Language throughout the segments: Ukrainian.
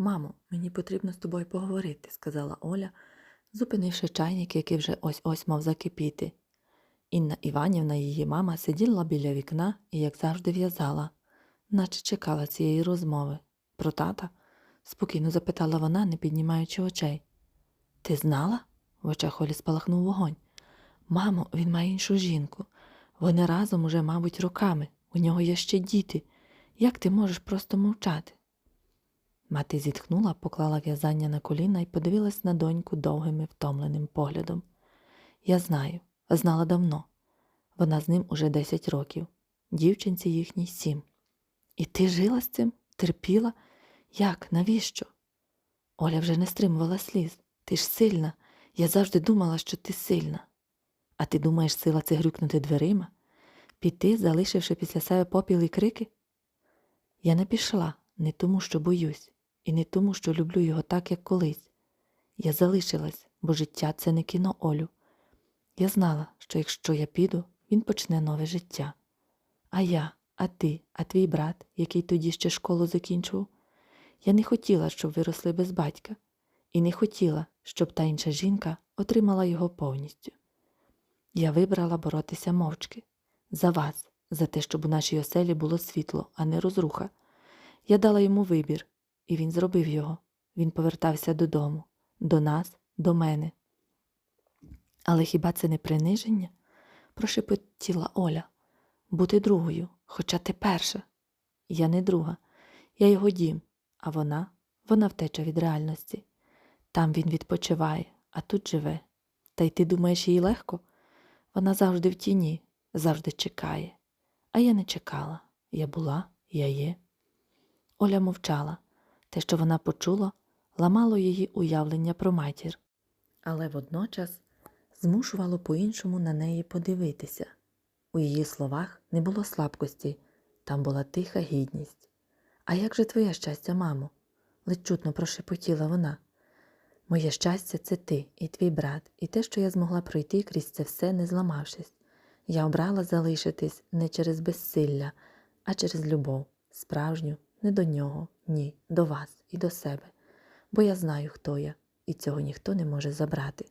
Мамо, мені потрібно з тобою поговорити, сказала Оля, зупинивши чайник, який вже ось ось мав закипіти. Інна Іванівна, її мама, сиділа біля вікна і, як завжди, в'язала, наче чекала цієї розмови. Про тата? спокійно запитала вона, не піднімаючи очей. Ти знала? В очах Олі спалахнув вогонь. Мамо, він має іншу жінку. Вони разом уже, мабуть, роками. У нього є ще діти. Як ти можеш просто мовчати? Мати зітхнула, поклала в'язання на коліна і подивилась на доньку довгим і втомленим поглядом. Я знаю, знала давно. Вона з ним уже 10 років, дівчинці їхній сім. І ти жила з цим? Терпіла? Як? Навіщо? Оля вже не стримувала сліз. Ти ж сильна. Я завжди думала, що ти сильна. А ти думаєш, сила це грюкнути дверима? Піти, залишивши після себе попіл і крики? Я не пішла не тому, що боюсь, і не тому, що люблю його так, як колись. Я залишилась, бо життя це не кіно Олю. Я знала, що якщо я піду, він почне нове життя. А я, а ти, а твій брат, який тоді ще школу закінчував, я не хотіла, щоб ви росли без батька, і не хотіла, щоб та інша жінка отримала його повністю. Я вибрала боротися мовчки за вас, за те, щоб у нашій оселі було світло, а не розруха. Я дала йому вибір, і він зробив його. Він повертався додому, до нас, до мене. Але хіба це не приниження? прошепотіла Оля. Бути другою, хоча ти перша. Я не друга, я його дім, а вона, вона втеча від реальності. Там він відпочиває, а тут живе. Та й ти думаєш, їй легко? Вона завжди в тіні, завжди чекає. А я не чекала. Я була, я є. Оля мовчала. Те, що вона почула, ламало її уявлення про матір, але водночас змушувало по-іншому на неї подивитися. У її словах не було слабкості, там була тиха гідність. А як же твоє щастя, мамо? ледь чутно прошепотіла вона. Моє щастя це ти і твій брат, і те, що я змогла пройти крізь це все, не зламавшись. Я обрала залишитись не через безсилля, а через любов, справжню, не до нього, ні, до вас і до себе. Бо я знаю, хто я, і цього ніхто не може забрати.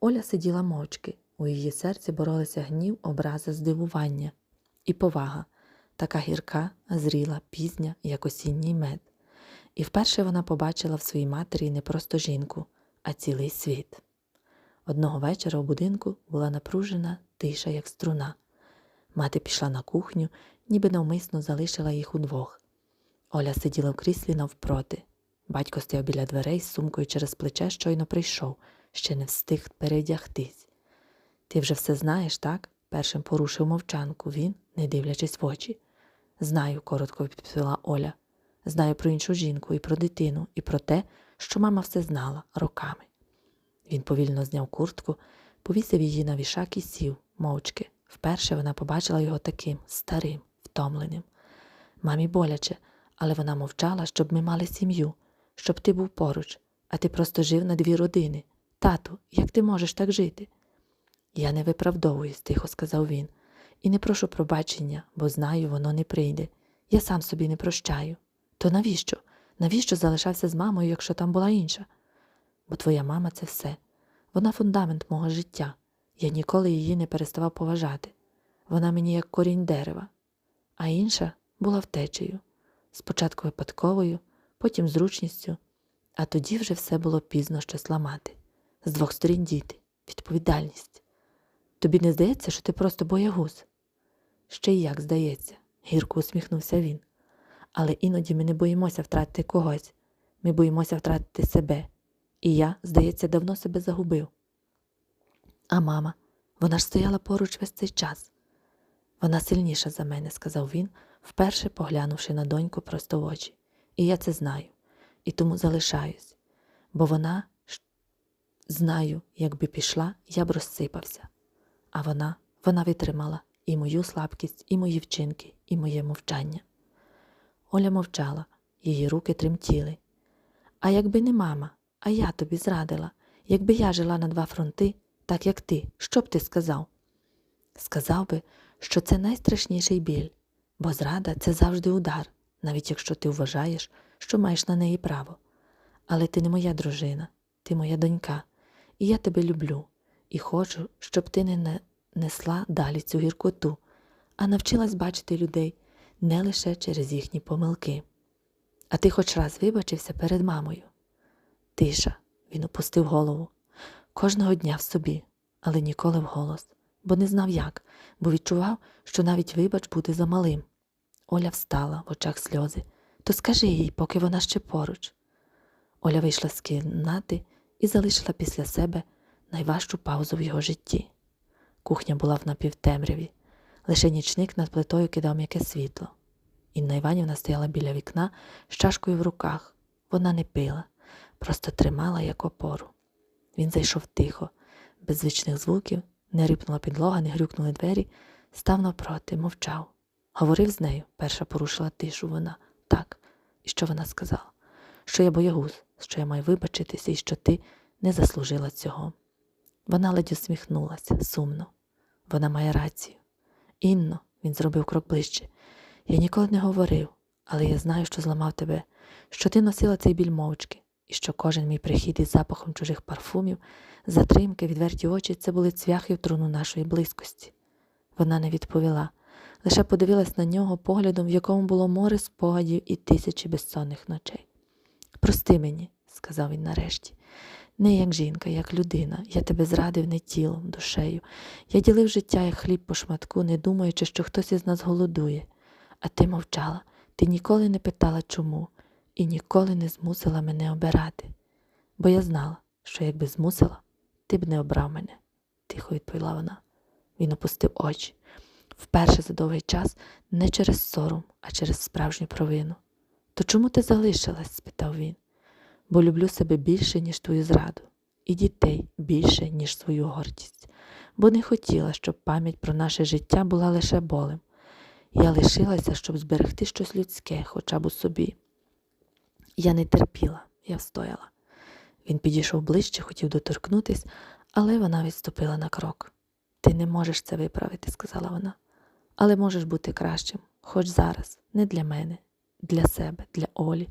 Оля сиділа мовчки, у її серці боролися гнів, образа, здивування і повага, така гірка, зріла, пізня, як осінній мед. І вперше вона побачила в своїй матері не просто жінку, а цілий світ. Одного вечора у будинку була напружена тиша, як струна. Мати пішла на кухню, ніби навмисно залишила їх удвох. Оля сиділа в кріслі навпроти. Батько стояв біля дверей з сумкою через плече, щойно прийшов, ще не встиг передягтись. Ти вже все знаєш, так? першим порушив мовчанку він, не дивлячись в очі. Знаю, коротко відповіла Оля. Знаю про іншу жінку, і про дитину, і про те, що мама все знала роками. Він повільно зняв куртку, повісив її на вішак і сів, мовчки. Вперше вона побачила його таким старим, втомленим. Мамі боляче, але вона мовчала, щоб ми мали сім'ю, щоб ти був поруч, а ти просто жив на дві родини. Тату, як ти можеш так жити? Я не виправдовуюсь, тихо сказав він, і не прошу пробачення, бо знаю, воно не прийде. Я сам собі не прощаю. То навіщо? Навіщо залишався з мамою, якщо там була інша? Бо твоя мама це все. Вона фундамент мого життя. Я ніколи її не переставав поважати. Вона мені як корінь дерева, а інша була втечею, спочатку випадковою, потім зручністю, а тоді вже все було пізно щось ламати. З двох сторін діти, відповідальність. Тобі не здається, що ти просто боягуз? Ще й як здається, гірко усміхнувся він. Але іноді ми не боїмося втратити когось, ми боїмося втратити себе. І я, здається, давно себе загубив. А мама, вона ж стояла поруч весь цей час. Вона сильніша за мене, сказав він, вперше поглянувши на доньку просто в очі. І я це знаю, і тому залишаюсь, бо вона знаю, якби пішла, я б розсипався. А вона, вона витримала і мою слабкість, і мої вчинки, і моє мовчання. Оля мовчала, її руки тремтіли. А якби не мама, а я тобі зрадила, якби я жила на два фронти, так як ти, що б ти сказав? Сказав би, що це найстрашніший біль, бо зрада це завжди удар, навіть якщо ти вважаєш, що маєш на неї право. Але ти не моя дружина, ти моя донька, і я тебе люблю, і хочу, щоб ти не не- несла далі цю гіркоту, а навчилась бачити людей не лише через їхні помилки. А ти хоч раз вибачився перед мамою. Тиша, він опустив голову. Кожного дня в собі, але ніколи вголос, бо не знав як, бо відчував, що навіть вибач буде замалим. Оля встала в очах сльози. То скажи їй, поки вона ще поруч. Оля вийшла з кімнати і залишила після себе найважчу паузу в його житті. Кухня була в напівтемряві, лише нічник над плитою кидав м'яке світло. Інна Іванівна стояла біля вікна з чашкою в руках. Вона не пила, просто тримала як опору. Він зайшов тихо, без звичних звуків, не рипнула підлога, не грюкнули двері, став навпроти, мовчав. Говорив з нею, перша порушила тишу вона. Так. І що вона сказала? Що я боягуз, що я маю вибачитися і що ти не заслужила цього. Вона ледь усміхнулася сумно. Вона має рацію. Інно, він зробив крок ближче. Я ніколи не говорив, але я знаю, що зламав тебе, що ти носила цей біль мовчки, і що кожен мій прихід із запахом чужих парфумів, затримки, відверті очі це були цвяхи в труну нашої близькості. Вона не відповіла, лише подивилась на нього поглядом, в якому було море спогадів і тисячі безсонних ночей. Прости мені, сказав він нарешті, не як жінка, як людина. Я тебе зрадив не тілом, душею. Я ділив життя як хліб по шматку, не думаючи, що хтось із нас голодує. А ти мовчала, ти ніколи не питала чому, і ніколи не змусила мене обирати. Бо я знала, що якби змусила, ти б не обрав мене, тихо відповіла вона. Він опустив очі. Вперше за довгий час не через сором, а через справжню провину. То чому ти залишилась? спитав він. Бо люблю себе більше, ніж твою зраду, і дітей більше, ніж свою гордість, бо не хотіла, щоб пам'ять про наше життя була лише болем. Я лишилася, щоб зберегти щось людське, хоча б у собі. Я не терпіла, я встояла. Він підійшов ближче, хотів доторкнутись, але вона відступила на крок. Ти не можеш це виправити, сказала вона, але можеш бути кращим, хоч зараз, не для мене, для себе, для Олі,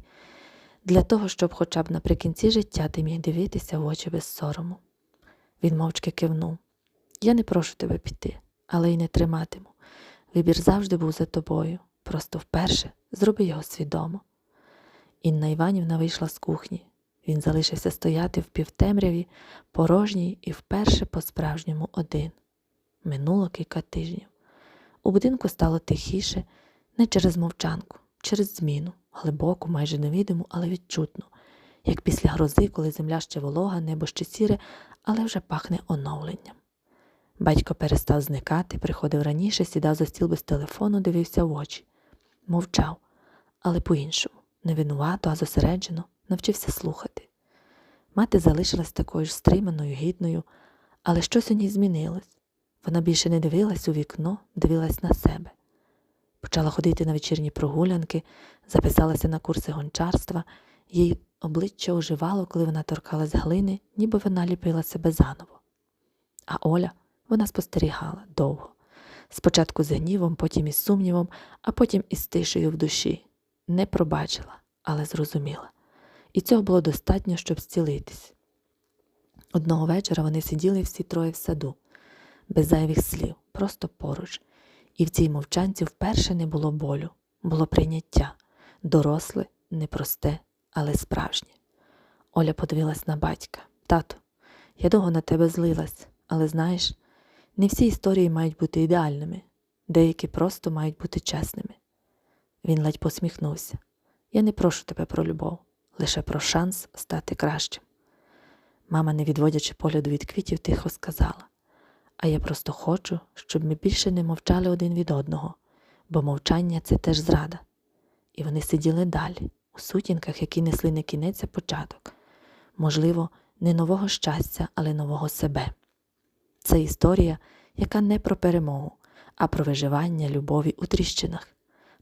для того, щоб хоча б наприкінці життя ти міг дивитися в очі без сорому. Він мовчки кивнув. Я не прошу тебе піти, але й не триматиму. Вибір завжди був за тобою. Просто вперше зроби його свідомо. Інна Іванівна вийшла з кухні. Він залишився стояти в півтемряві, порожній і вперше по-справжньому один. Минуло кілька тижнів. У будинку стало тихіше, не через мовчанку, через зміну, глибоку, майже невидиму, але відчутну, як після грози, коли земля ще волога, небо ще сіре, але вже пахне оновленням. Батько перестав зникати, приходив раніше, сідав за стіл без телефону, дивився в очі. Мовчав, але по-іншому, не винувато, а зосереджено, навчився слухати. Мати залишилась такою ж стриманою, гідною, але щось у ній змінилось. Вона більше не дивилась у вікно, дивилась на себе. Почала ходити на вечірні прогулянки, записалася на курси гончарства, їй обличчя оживало, коли вона торкалась глини, ніби вона ліпила себе заново. А Оля вона спостерігала довго. Спочатку з гнівом, потім із сумнівом, а потім із тишею в душі. Не пробачила, але зрозуміла. І цього було достатньо, щоб зцілитись. Одного вечора вони сиділи всі троє в саду, без зайвих слів, просто поруч. І в цій мовчанці вперше не було болю, було прийняття, доросле, непросте, але справжнє. Оля подивилась на батька. Тато, я довго на тебе злилась, але знаєш, не всі історії мають бути ідеальними, деякі просто мають бути чесними. Він ледь посміхнувся. Я не прошу тебе про любов, лише про шанс стати кращим. Мама, не відводячи погляду від квітів, тихо сказала а я просто хочу, щоб ми більше не мовчали один від одного, бо мовчання це теж зрада. І вони сиділи далі, у сутінках, які несли не кінець, а початок, можливо, не нового щастя, але нового себе. Це історія, яка не про перемогу, а про виживання любові у тріщинах,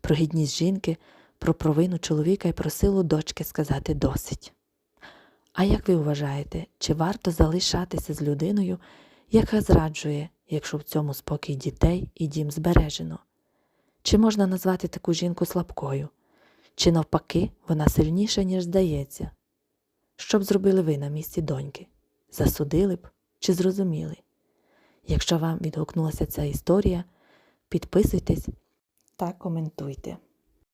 про гідність жінки, про провину чоловіка і про силу дочки сказати досить. А як ви вважаєте, чи варто залишатися з людиною, яка зраджує, якщо в цьому спокій дітей і дім збережено? Чи можна назвати таку жінку слабкою? Чи навпаки, вона сильніша, ніж здається? Що б зробили ви на місці доньки? Засудили б чи зрозуміли? Якщо вам відгукнулася ця історія, підписуйтесь та коментуйте.